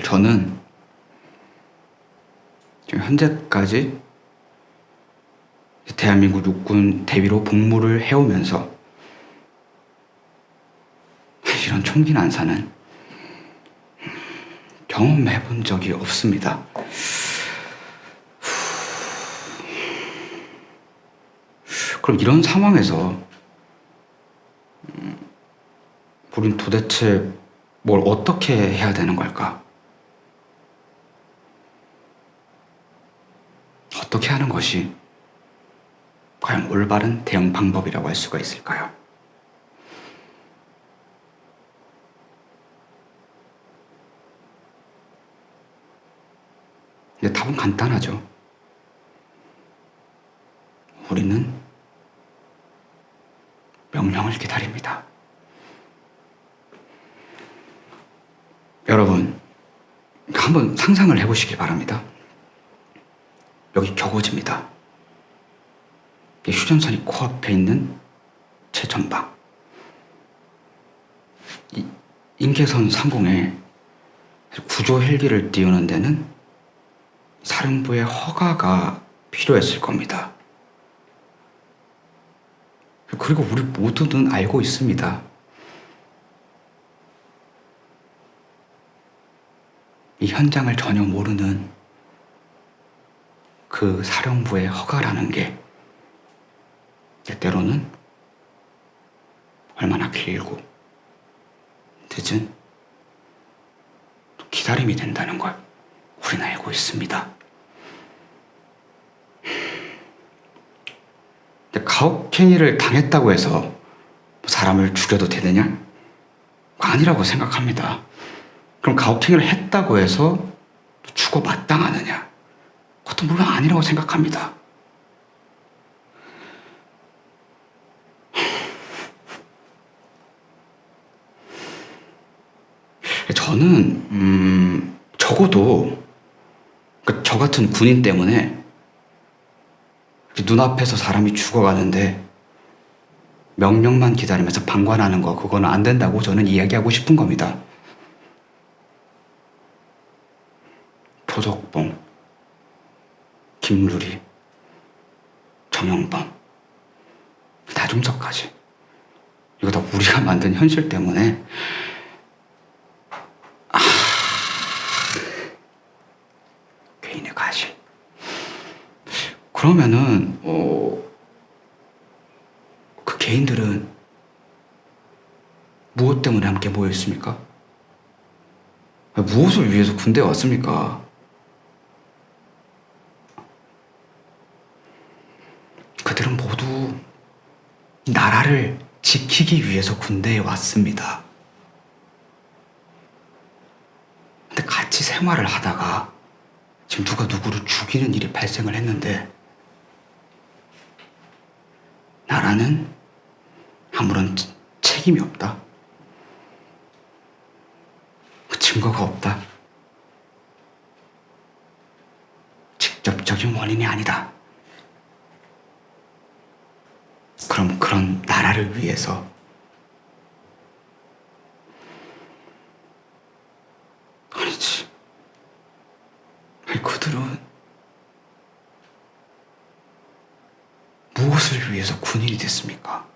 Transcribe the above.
저는 지금 현재까지 대한민국 육군 대위로 복무를 해오면서 이런 총기 난사는 경험해 본 적이 없습니다. 그럼 이런 상황에서 음, 우린 도대체 뭘 어떻게 해야 되는 걸까? 어떻게 하는 것이 과연 올바른 대응 방법이라고 할 수가 있을까요? 근데 답은 간단하죠. 우리는 명령을 기다립니다. 여러분, 한번 상상을 해보시기 바랍니다. 여기 격오지입니다. 이 휴전선이 코앞에 있는 제 전방. 이 인계선 상공에 구조 헬기를 띄우는 데는 사령부의 허가가 필요했을 겁니다. 그리고 우리 모두는 알고 있습니다. 이 현장을 전혀 모르는 그 사령부의 허가라는 게 때때로는 얼마나 길고 늦은 기다림이 된다는 걸 우리는 알고 있습니다. 가혹행위를 당했다고 해서 사람을 죽여도 되느냐? 아니라고 생각합니다. 그럼 가혹행위를 했다고 해서 죽어 마땅하느냐? 그것도 물론 아니라고 생각합니다. 저는 음, 적어도 그저 같은 군인 때문에 눈앞에서 사람이 죽어가는데 명령만 기다리면서 방관하는 거 그거는 안 된다고 저는 이야기하고 싶은 겁니다. 조석봉, 김루리, 정영범, 나중석까지 이거 다 우리가 만든 현실 때문에 아, 개인의 가실. 그러면은 어, 그 개인들은 무엇 때문에 함께 모여 있습니까? 무엇을 위해서 군대에 왔습니까? 그들은 모두 나라를 지키기 위해서 군대에 왔습니다. 근데 같이 생활을 하다가 지금 누가 누구를 죽이는 일이 발생을 했는데 나라는 아무런 치- 책임이 없다. 그 증거가 없다. 직접적인 원인이 아니다. 그럼 그런 나라를 위해서 아니지. 아니 그들은 무엇을 위해서 군인이 됐습니까?